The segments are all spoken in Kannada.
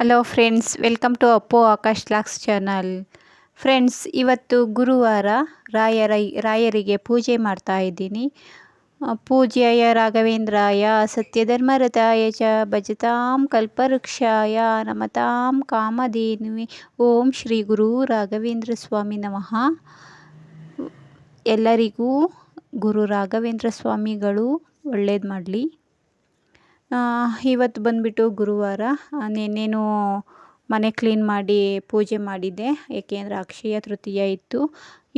Hello friends welcome to Appu Akash vlogs channel friends ಇವತ್ತು ಗುರುವಾರ ರಾಯರ, ರಾಯರಿಗೆ ಪೂಜೆ ಮಾಡ್ತಾ ಇದ್ದೀನಿ. ಪೂಜ್ಯಾಯ ರಾಘವೇಂದ್ರಾಯ ಸತ್ಯಧರ್ಮರತಾಯ ಚ ಭಜತಾಂ ಕಲ್ಪವೃಕ್ಷಾಯ ನಮತಾಂ ಕಾಮಧೇನುವೆ. ಓಂ ಶ್ರೀ ಗುರು ರಾಘವೇಂದ್ರ ಸ್ವಾಮಿ ನಮಃ. ಎಲ್ಲರಿಗೂ ಗುರು ರಾಘವೇಂದ್ರ ಸ್ವಾಮಿಗಳು ಒಳ್ಳೇದು ಮಾಡಲಿ. ಇವತ್ತು ಬಂದುಬಿಟ್ಟು ಗುರುವಾರ ನಿನ್ನೆನೂ ಮನೆ ಕ್ಲೀನ್ ಮಾಡಿ ಪೂಜೆ ಮಾಡಿದ್ದೆ ಏಕೆಂದರೆ ಅಕ್ಷಯ ತೃತೀಯ ಇತ್ತು.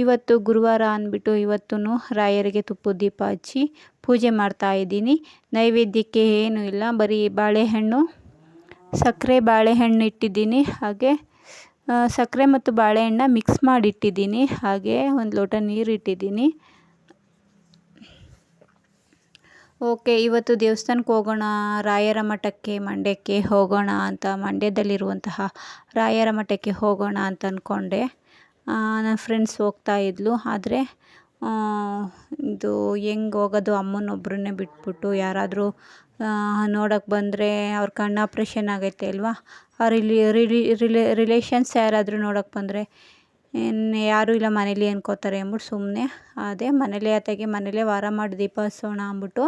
ಇವತ್ತು ಗುರುವಾರ ಅಂದ್ಬಿಟ್ಟು ಇವತ್ತೂ ರಾಯರಿಗೆ ತುಪ್ಪದ ದೀಪ ಹಚ್ಚಿ ಪೂಜೆ ಮಾಡ್ತಾ ಇದ್ದೀನಿ. ನೈವೇದ್ಯಕ್ಕೆ ಏನೂ ಇಲ್ಲ, ಬರೀ ಬಾಳೆಹಣ್ಣು, ಸಕ್ಕರೆ ಬಾಳೆಹಣ್ಣು ಇಟ್ಟಿದ್ದೀನಿ. ಹಾಗೆ ಸಕ್ಕರೆ ಮತ್ತು ಬಾಳೆಹಣ್ಣ ಮಿಕ್ಸ್ ಮಾಡಿಟ್ಟಿದ್ದೀನಿ. ಹಾಗೆ ಒಂದು ಲೋಟ ನೀರು ಇಟ್ಟಿದ್ದೀನಿ ಓಕೆ, ಇವತ್ತು ದೇವಸ್ಥಾನಕ್ಕೆ ಹೋಗೋಣ, ರಾಯರ ಮಠಕ್ಕೆ, ಮಂಡ್ಯಕ್ಕೆ ಹೋಗೋಣ ಅಂತ, ಮಂಡ್ಯದಲ್ಲಿರುವಂತಹ ರಾಯರ ಮಠಕ್ಕೆ ಹೋಗೋಣ ಅಂತ ಅಂದ್ಕೊಂಡೆ ನನ್ನ ಫ್ರೆಂಡ್ಸ್ ಹೋಗ್ತಾ ಇದ್ಲು, ಆದರೆ ಇದು ಹೆಂಗೆ ಹೋಗೋದು ಅಮ್ಮನೊಬ್ಬರನ್ನೇ ಬಿಟ್ಬಿಟ್ಟು ಯಾರಾದರೂ ನೋಡೋಕ್ಕೆ ಬಂದರೆ ಅವ್ರ ಕಣ್ಣು ಆಪ್ರೇಷನ್ ಆಗೈತೆ ಅಲ್ವಾ? ರಿಲಿ ರಿಲೇಷನ್ಸ್ ಯಾರಾದರೂ ನೋಡೋಕ್ಕೆ ಬಂದರೆ ಇನ್ನು ಯಾರೂ ಇಲ್ಲ ಮನೇಲಿ ಅನ್ಕೋತಾರೆ ಅಂದ್ಬಿಟ್ಟು ಸುಮ್ಮನೆ ಅದೇ ಮನೇಲೆ ಆತಗೆ ಮನೇಲೇ ವಾರ ಮಾಡಿ ದೀಪ ಹಚ್ಚೋಣ ಅಂದ್ಬಿಟ್ಟು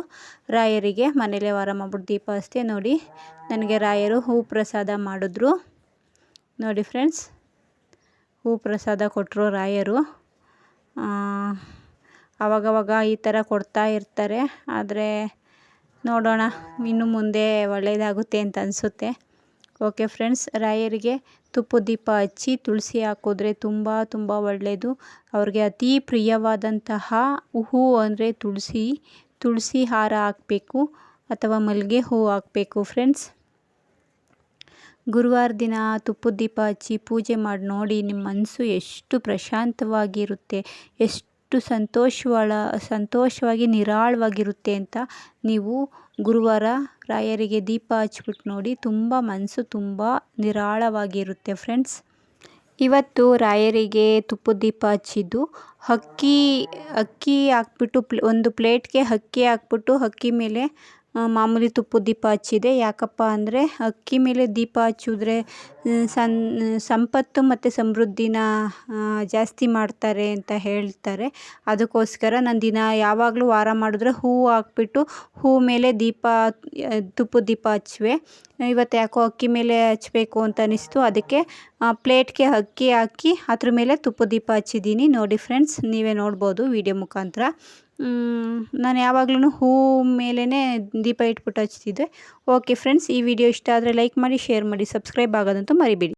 ರಾಯರಿಗೆ ಮನೇಲೇ ವಾರ ಮಾಡ್ಬಿಟ್ಟು ದೀಪ ಹಚ್ತೆ ನೋಡಿ. ನನಗೆ ರಾಯರು ಹೂ ಪ್ರಸಾದ ಮಾಡಿದ್ರು. ನೋಡಿ ಫ್ರೆಂಡ್ಸ್, ಹೂ ಪ್ರಸಾದ ಕೊಟ್ಟರು ರಾಯರು. ಅವಾಗವಾಗ ಈ ಥರ ಕೊಡ್ತಾ ಇರ್ತಾರೆ. ಆದರೆ ನೋಡೋಣ, ಇನ್ನು ಮುಂದೆ ಒಳ್ಳೆಯದಾಗುತ್ತೆ ಅಂತ ಅನಿಸುತ್ತೆ. ಓಕೆ ಫ್ರೆಂಡ್ಸ್, ರಾಯರಿಗೆ ತುಪ್ಪ ದೀಪ ಹಚ್ಚಿ ತುಳಸಿ ಹಾಕಿದ್ರೆ ತುಂಬ ತುಂಬ ಒಳ್ಳೆಯದು. ಅವ್ರಿಗೆ ಅತಿ ಪ್ರಿಯವಾದಂತಹ ಹೂ ಅಂದರೆ ತುಳಸಿ ತುಳಸಿ ಹಾರ ಹಾಕಬೇಕು ಅಥವಾ ಮಲ್ಲಿಗೆ ಹೂ ಹಾಕಬೇಕು ಫ್ರೆಂಡ್ಸ್. ಗುರುವಾರ ದಿನ ತುಪ್ಪದ ದೀಪ ಹಚ್ಚಿ ಪೂಜೆ ಮಾಡಿ ನೋಡಿ ನಿಮ್ಮ ಮನಸ್ಸು ಎಷ್ಟು ಪ್ರಶಾಂತವಾಗಿರುತ್ತೆ, ಎಷ್ಟು ಸಂತೋಷವಾಳ, ಸಂತೋಷವಾಗಿ ನಿರಾಳವಾಗಿರುತ್ತೆ ಅಂತ ನೀವು ಗುರುವಾರ ರಾಯರಿಗೆ ದೀಪ ಹಚ್ಬಿಟ್ಟು ನೋಡಿ ತುಂಬ ಮನಸ್ಸು ತುಂಬ ನಿರಾಳವಾಗಿರುತ್ತೆ ಫ್ರೆಂಡ್ಸ್ ಇವತ್ತು ರಾಯರಿಗೆ ತುಪ್ಪದ ದೀಪ ಹಚ್ಚಿದ್ದು ಅಕ್ಕಿ ಅಕ್ಕಿ ಹಾಕ್ಬಿಟ್ಟು ಪ್ಲ್, ಒಂದು ಪ್ಲೇಟ್ಗೆ ಅಕ್ಕಿ ಹಾಕ್ಬಿಟ್ಟು ಅಕ್ಕಿ ಮೇಲೆ ಮಾಮೂಲಿ ತುಪ್ಪದ ದೀಪ ಹಚ್ಚಿದೆ. ಯಾಕಪ್ಪ ಅಂದರೆ ಅಕ್ಕಿ ಮೇಲೆ ದೀಪ ಹಚ್ಚಿದ್ರೆ ಸನ್, ಸಂಪತ್ತು ಮತ್ತು ಸಮೃದ್ಧಿನ ಜಾಸ್ತಿ ಮಾಡ್ತಾರೆ ಅಂತ ಹೇಳ್ತಾರೆ. ಅದಕ್ಕೋಸ್ಕರ ನಾನು ದಿನ ಯಾವಾಗಲೂ ವಾರ ಮಾಡಿದ್ರೆ ಹೂವು ಹಾಕ್ಬಿಟ್ಟು ಹೂ ಮೇಲೆ ದೀಪ ತುಪ್ಪದ ದೀಪ ಹಚ್ಚುವೆ. ಇವತ್ತು ಯಾಕೋ ಅಕ್ಕಿ ಮೇಲೆ ಹಚ್ಬೇಕು ಅಂತ ಅನ್ನಿಸ್ತು ಅದಕ್ಕೆ ಪ್ಲೇಟ್ಗೆ ಅಕ್ಕಿ ಹಾಕಿ ಅದ್ರ ಮೇಲೆ ತುಪ್ಪದ ದೀಪ ಹಚ್ಚಿದ್ದೀನಿ. ನೋಡಿ ಫ್ರೆಂಡ್ಸ್, ನೀವೇ ನೋಡ್ಬೋದು ವಿಡಿಯೋ ಮುಖಾಂತರ. ನಾನು ಯಾವಾಗ್ಲೂ ಹೂ ಮೇಲೇ ದೀಪ ಇಟ್ಬಿಟ್ಟು ಹಚ್ತಿದ್ದೆ. ಓಕೆ ಫ್ರೆಂಡ್ಸ್ ಈ ವಿಡಿಯೋ ಇಷ್ಟ ಆದರೆ ಲೈಕ್ ಮಾಡಿ ಶೇರ್ ಮಾಡಿ ಸಬ್ಸ್ಕ್ರೈಬ್ ಆಗೋದಂತೂ ಮರಿಬೇಡಿ.